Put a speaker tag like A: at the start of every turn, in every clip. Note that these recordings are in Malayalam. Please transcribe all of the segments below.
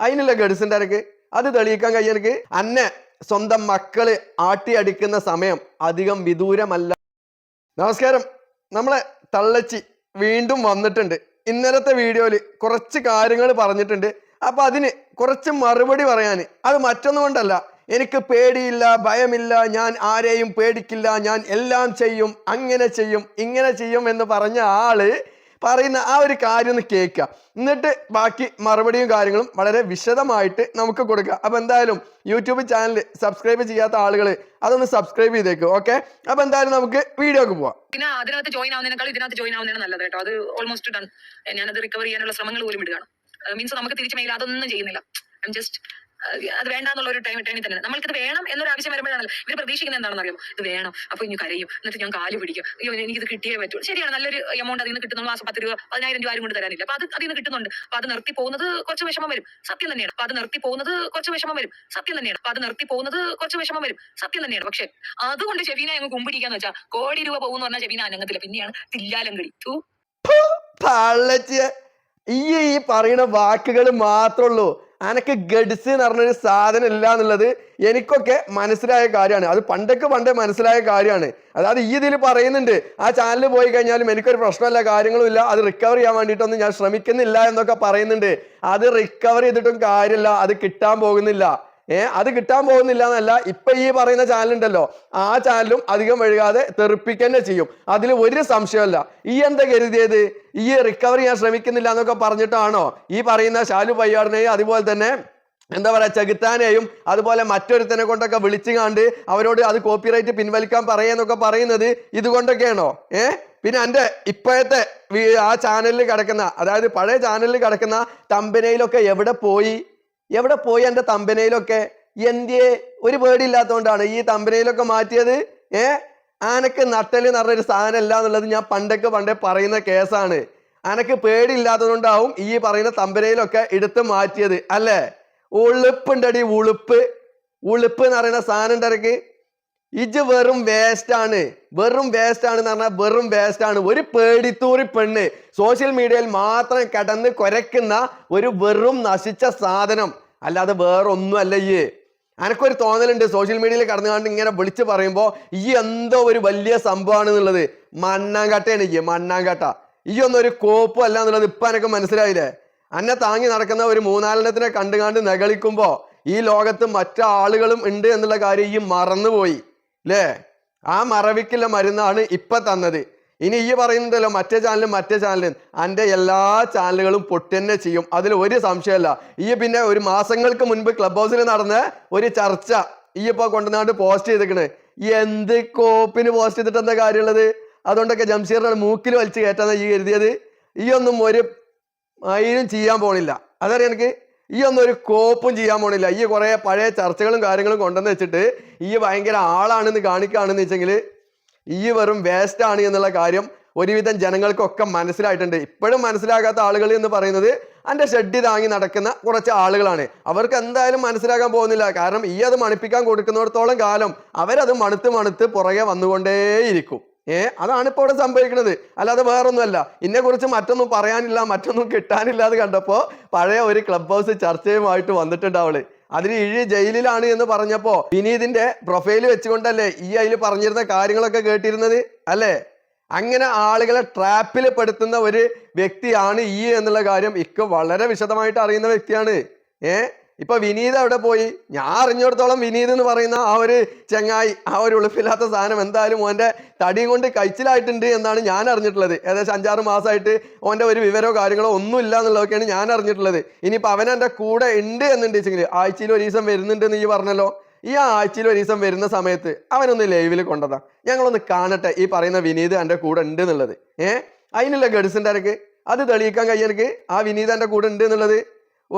A: അതിനുള്ള ഇടയ്ക്ക് അത് തെളിയിക്കാൻ കഴിയഎനിക്ക് അന്നെ സ്വന്തം മക്കൾ ആട്ടിയടിക്കുന്ന സമയം അധികം വിദൂരമല്ല. നമസ്കാരം. നമ്മളെ തള്ളച്ചി വീണ്ടും വന്നിട്ടുണ്ട്. ഇന്നലത്തെ വീഡിയോയിൽ കുറച്ച് കാര്യങ്ങൾ പറഞ്ഞിട്ടുണ്ട്. അപ്പൊ അതിന് കുറച്ച് മറുപടി പറയാൻ അത് മറ്റൊന്നും കൊണ്ടല്ല എനിക്ക് പേടിയില്ല ഭയമില്ല ഞാൻ ആരെയും പേടിക്കില്ല ഞാൻ എല്ലാം ചെയ്യും അങ്ങനെ ചെയ്യും ഇങ്ങനെ ചെയ്യും എന്ന് പറഞ്ഞ ആൾ പറയുന്ന ആ ഒരു കാര്യം ഒന്ന് കേൾക്കുക. എന്നിട്ട് ബാക്കി മറുപടിയും കാര്യങ്ങളും വളരെ വിശദമായിട്ട് നമുക്ക് കൊടുക്കുക. അപ്പൊ എന്തായാലും യൂട്യൂബ് ചാനൽ സബ്സ്ക്രൈബ് ചെയ്യാത്ത ആളുകൾ അതൊന്ന് സബ്സ്ക്രൈബ് ചെയ്തേക്കും ഓക്കെ അപ്പൊ എന്തായാലും നമുക്ക് വീഡിയോക്ക് പോവാം.
B: പിന്നെ അതിനകത്ത് ജോയിൻ ആവുന്നതിനേക്കാൾ ഇതിനകത്ത് ജോയിൻ ആവുന്നതാണ് നല്ലത് കേട്ടോ. അത് ഓൾമോസ്റ്റ് ഡൺ ഞാനത് റിക്കവർ ചെയ്യാനുള്ള ശ്രമങ്ങൾ പോലും ഇടുകയാണ്. മീൻസ് നമുക്ക് തിരിച്ചു മെയിൽ അതൊന്നും ചെയ്യുന്നില്ല. ഐ എം ജസ്റ്റ് അത് വേണ്ടാന്നുള്ള ഒരു ടൈം ടൈമിൽ തന്നെ നമ്മൾക്കിത് വേണം എന്നൊരു ആവശ്യം വരുമ്പോഴാണല്ലോ. ഇവർ പ്രതീക്ഷിക്കുന്നത് എന്താണെന്ന് അറിയാം ഇത് വേണം. അപ്പൊ ഇനി കരയും. എന്നിട്ട് ഞാൻ കാൽ പിടിക്കും. അയ്യോ എനിക്ക് ഇത് കിട്ടിയേ പറ്റൂ. ശരിയാണ്. നല്ലൊരു എമൗണ്ട് അതിൽ നിന്ന് കിട്ടുന്നു മാസം പത്ത് രൂപ പതിനായിരം രൂപ ആരും കൊണ്ട് തരാനില്ല. അപ്പൊ അത് അതിൽ നിന്ന് കിട്ടുന്നുണ്ട്. അപ്പൊ അത് നിർത്തി പോകുന്നത് കുറച്ച് വിഷമം വരും. സത്യം തന്നെയാണ്. അപ്പൊ അത് നിർത്തി പോകുന്നത് കുറച്ച് വിഷമം വരും. സത്യം തന്നെയാണ്. അപ്പൊ അത് നിർത്തി പോകുന്നത് കുറച്ച് വിഷമം വരും. സത്യം തന്നെയാണ്. പക്ഷെ അതുകൊണ്ട് ഷെബീന അങ്ങ് കുമ്പിടിക്കാന്ന് വെച്ചാൽ കോടി രൂപ പോകുന്ന പറഞ്ഞാൽ ഷെബീന അനങ്ങത്തില്ല. പിന്നെയാണ് തില്ലാലം കളി. തൂ
A: തള്ളച്ചിയ ഈ ഈ പറയുന്ന വാക്കുകൾ മാത്രമുള്ളൂ അനക്ക് ഗഡ്സ് എന്ന് പറഞ്ഞൊരു സാധനം ഇല്ല എന്നുള്ളത് എനിക്കൊക്കെ മനസ്സിലായ കാര്യമാണ്. അത് പണ്ടൊക്കെ പണ്ടേ മനസ്സിലായ കാര്യമാണ്. അതായത് ഈ ഇതിൽ പറയുന്നുണ്ട് ആ ചാനലിൽ പോയി കഴിഞ്ഞാലും എനിക്കൊരു പ്രശ്നമല്ല കാര്യങ്ങളും ഇല്ല. അത് റിക്കവർ ചെയ്യാൻ വേണ്ടിയിട്ടൊന്നും ഞാൻ ശ്രമിക്കുന്നില്ല എന്നൊക്കെ പറയുന്നുണ്ട്. അത് റിക്കവർ ചെയ്തിട്ടും കാര്യമില്ല. അത് കിട്ടാൻ പോകുന്നില്ല. ഏ അത് കിട്ടാൻ പോകുന്നില്ല എന്നല്ല ഇപ്പൊ ഈ പറയുന്ന ചാനൽ ഉണ്ടല്ലോ ആ ചാനലും അധികം വഴുകാതെ തെറിപ്പിക്കന്നെ ചെയ്യും. അതിൽ ഒരു സംശയമല്ല. ഈ എന്താ കരുതിയത്? ഈ റിക്കവർ ചെയ്യാൻ ശ്രമിക്കുന്നില്ല എന്നൊക്കെ പറഞ്ഞിട്ടാണോ ഈ പറയുന്ന ശാലു പയ്യാടിനെയും അതുപോലെ തന്നെ എന്താ പറയാ ചെകുത്താനെയും അതുപോലെ മറ്റൊരുത്തനെ കൊണ്ടൊക്കെ വിളിച്ചു കണ്ട് അവരോട് അത് കോപ്പിറൈറ്റ് പിൻവലിക്കാൻ പറയാന്നൊക്കെ പറയുന്നത് ഇതുകൊണ്ടൊക്കെയാണോ? ഏ? പിന്നെ എന്റെ ഇപ്പോഴത്തെ ആ ചാനലിൽ കിടക്കുന്ന അതായത് പഴയ ചാനലിൽ കിടക്കുന്ന തമ്പനയിലൊക്കെ എവിടെ പോയി? എവിടെ പോയി എന്റെ തമ്പനയിലൊക്കെ? എന്തിയെ ഒരു പേടിയില്ലാത്തതുകൊണ്ടാണ് ഈ തമ്പനയിലൊക്കെ മാറ്റിയത്. ഏ? ആനക്ക് നട്ടൽ എന്ന് പറഞ്ഞൊരു സാധനം അല്ല എന്നുള്ളത് ഞാൻ പണ്ടൊക്കെ പണ്ടേ പറയുന്ന കേസാണ്. അനക്ക് പേടിയില്ലാത്തതുകൊണ്ടാവും ഈ പറയുന്ന തമ്പനയിലൊക്കെ എടുത്ത് മാറ്റിയത്. അല്ലേ? ഉളുപ്പുണ്ടടി ഉളുപ്പ്. ഉളുപ്പ് എന്ന് പറയുന്ന സാധനം ഇടയ്ക്ക് ഇജ് വെറും വേസ്റ്റ് ആണ്. വെറും വേസ്റ്റ് ആണ് എന്ന് പറഞ്ഞാൽ വെറും വേസ്റ്റ് ആണ്. ഒരു പേടിത്തൂറി പെണ്ണ് സോഷ്യൽ മീഡിയയിൽ മാത്രം കിടന്ന് കുരയ്ക്കുന്ന ഒരു വെറും നശിച്ച സാധനം. അല്ലാതെ വേറൊന്നും അല്ല ഈ എനക്കൊരു തോന്നലുണ്ട് സോഷ്യൽ മീഡിയയിൽ കടന്നു കണ്ട് ഇങ്ങനെ വിളിച്ച് പറയുമ്പോൾ ഈ എന്തോ ഒരു വലിയ സംഭവമാണ് എന്നുള്ളത് മണ്ണാങ്കട്ടയാണ് ഈ മണ്ണാങ്കട്ട. ഈ ഒന്നും ഒരു കോപ്പും അല്ല എന്നുള്ളത് ഇപ്പൊ എനക്ക് മനസ്സിലായില്ലേ? അന്നെ താങ്ങി നടക്കുന്ന ഒരു മൂന്നാലെണ്ണത്തിനെ കണ്ടുകാണ്ട് നകളിക്കുമ്പോൾ ഈ ലോകത്ത് മറ്റാളുകളും ഉണ്ട് എന്നുള്ള കാര്യം ഈ മറന്നുപോയി. അല്ലേ ആ മറവിക്കുള്ള മരുന്നാണ് ഇപ്പൊ തന്നത്. ഇനി ഈ പറയുന്നതല്ലോ മറ്റേ ചാനലും മറ്റേ ചാനലും. എന്റെ എല്ലാ ചാനലുകളും പൊട്ടന്നെ ചെയ്യും. അതിൽ ഒരു സംശയമല്ല ഈ പിന്നെ ഒരു മാസങ്ങൾക്ക് മുൻപ് ക്ലബ് ഹൗസിൽ നടന്ന ഒരു ചർച്ച ഈ ഇപ്പൊ കൊണ്ടുവന്നാണ്ട് പോസ്റ്റ് ചെയ്തേക്കണ് എന്ത് കോപ്പിന് പോസ്റ്റ് ചെയ്തിട്ട് എന്താ കാര്യമുള്ളത്? അതുകൊണ്ടൊക്കെ ജംഷീറിനാണ് മൂക്കിൽ വലിച്ചു കയറ്റാന്ന് ഈ കരുതിയത്. ഈ ഒന്നും ഒരു അതിനും ചെയ്യാൻ പോണില്ല. അതറിയാം എനിക്ക് ഈ ഒന്നും ഒരു കോപ്പും ചെയ്യാൻ പോണില്ല. ഈ കുറെ പഴയ ചർച്ചകളും കാര്യങ്ങളും കൊണ്ടുവന്ന് വെച്ചിട്ട് ഈ ഭയങ്കര ആളാണെന്ന് കാണിക്കുകയാണെന്ന് വെച്ചെങ്കിൽ ഈ വെറും വേസ്റ്റ് ആണ് എന്നുള്ള കാര്യം ഒരുവിധം ജനങ്ങൾക്കൊക്കെ മനസ്സിലായിട്ടുണ്ട്. ഇപ്പോഴും മനസ്സിലാകാത്ത ആളുകൾ എന്ന് പറയുന്നത് എന്റെ ഷെഡ് താങ്ങി നടക്കുന്ന കുറച്ച് ആളുകളാണ്. അവർക്ക് എന്തായാലും മനസ്സിലാക്കാൻ പോകുന്നില്ല. കാരണം ഈ അത് മണിപ്പിക്കാൻ കൊടുക്കുന്നിടത്തോളം കാലം അവരത് മണുത്ത് മണുത്ത് പുറകെ വന്നുകൊണ്ടേയിരിക്കും. ഏ? അതാണ് ഇപ്പോൾ ഇവിടെ സംഭവിക്കുന്നത് അല്ലാതെ വേറൊന്നുമല്ല. ഇന്നെ കുറിച്ച് മറ്റൊന്നും പറയാനില്ല മറ്റൊന്നും കിട്ടാനില്ല എന്ന് കണ്ടപ്പോ പഴയ ഒരു ക്ലബ് ഹൗസ് ചർച്ചയുമായിട്ട് വന്നിട്ടുണ്ട് അവൾ. അതിന് ഇഴി ജയിലിലാണ് എന്ന് പറഞ്ഞപ്പോ വിനീതിന്റെ പ്രൊഫൈൽ വെച്ചുകൊണ്ടല്ലേ ഈ അതിൽ പറഞ്ഞിരുന്ന കാര്യങ്ങളൊക്കെ കേട്ടിരുന്നത്? അല്ലേ? അങ്ങനെ ആളുകളെ ട്രാപ്പിൽ പെടുത്തുന്ന ഒരു വ്യക്തിയാണ് ഈ എന്നുള്ള കാര്യം ഇക്ക വളരെ വിശദമായിട്ട് അറിയുന്ന വ്യക്തിയാണ്. ഏ? ഇപ്പൊ വിനീത് അവിടെ പോയി? ഞാൻ അറിഞ്ഞിടത്തോളം വിനീത് എന്ന് പറയുന്ന ആ ഒരു ചെങ്ങായി ആ ഒരു ഉളുപ്പില്ലാത്ത സാധനം എന്തായാലും ഓന്റെ തടിയും കൊണ്ട് കഴിച്ചിലായിട്ടുണ്ട് എന്നാണ് ഞാൻ അറിഞ്ഞിട്ടുള്ളത്. ഏകദേശം അഞ്ചാറ് മാസമായിട്ട് ഓന്റെ ഒരു വിവരമോ കാര്യങ്ങളോ ഒന്നും ഇല്ല എന്നുള്ളതൊക്കെയാണ് ഞാൻ അറിഞ്ഞിട്ടുള്ളത്. ഇനിയിപ്പോൾ അവൻ എന്റെ കൂടെ ഉണ്ട് എന്നുണ്ടെങ്കിൽ ആഴ്ചയിൽ ഒരു ദിവസം വരുന്നുണ്ട് എന്ന് ഈ പറഞ്ഞല്ലോ? ഈ ആഴ്ചയിൽ ഒരു ദിവസം വരുന്ന സമയത്ത് അവനൊന്ന് ലൈവിൽ കൊണ്ടതാ ഞങ്ങളൊന്ന് കാണട്ടെ ഈ പറയുന്ന വിനീത് എന്റെ കൂടെ ഉണ്ട് എന്നുള്ളത്. ഏഹ് അതിനുള്ള ഗഡ്സിന്റെ ഇടയ്ക്ക് അത് തെളിയിക്കാൻ കഴിയഎനിക്ക് ആ വിനീത് എന്റെ കൂടെ ഉണ്ട് എന്നുള്ളത്.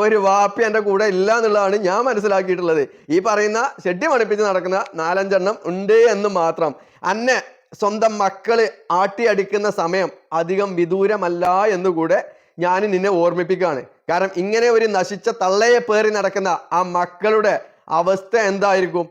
A: ഒരു വാപ്പി എന്റെ കൂടെ ഇല്ല എന്നുള്ളതാണ് ഞാൻ മനസ്സിലാക്കിയിട്ടുള്ളത്. ഈ പറയുന്ന ഷെഡ്ഡി മണിപ്പിച്ച് നടക്കുന്ന നാലഞ്ചെണ്ണം ഉണ്ട് എന്ന് മാത്രം. അന്നെ സ്വന്തം മക്കൾ ആട്ടിയടിക്കുന്ന സമയം അധികം വിദൂരമല്ല എന്നുകൂടെ ഞാൻ നിന്നെ ഓർമ്മിപ്പിക്കുകയാണ്. കാരണം ഇങ്ങനെ ഒരു നശിച്ച തള്ളയെ പേറി നടക്കുന്ന ആ മക്കളുടെ അവസ്ഥ എന്തായിരിക്കും?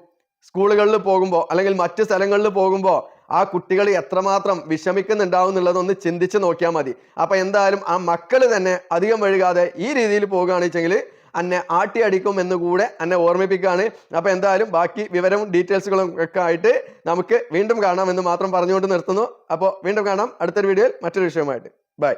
A: സ്കൂളുകളിൽ പോകുമ്പോൾ അല്ലെങ്കിൽ മറ്റ് സ്ഥലങ്ങളിൽ പോകുമ്പോൾ ആ കുട്ടികൾ എത്രമാത്രം വിഷമിക്കുന്നുണ്ടാവും എന്നുള്ളത് ഒന്ന് ചിന്തിച്ച് നോക്കിയാൽ മതി. അപ്പോൾ എന്തായാലും ആ മക്കൾ തന്നെ അധികം വഴുകാതെ ഈ രീതിയിൽ പോകുകയാണെന്ന് വെച്ചെങ്കിൽ അന്നെ ആട്ടി അടിക്കും എന്ന് കൂടെ എന്നെ ഓർമ്മിപ്പിക്കുകയാണ്. അപ്പോൾ എന്തായാലും ബാക്കി വിവരവും ഡീറ്റെയിൽസുകളും ഒക്കെ ആയിട്ട് നമുക്ക് വീണ്ടും കാണാം എന്ന് മാത്രം പറഞ്ഞുകൊണ്ട് നിർത്തുന്നു. അപ്പോൾ വീണ്ടും കാണാം. അടുത്തൊരു വീഡിയോയിൽ മറ്റൊരു വിഷയമായിട്ട് ബൈ.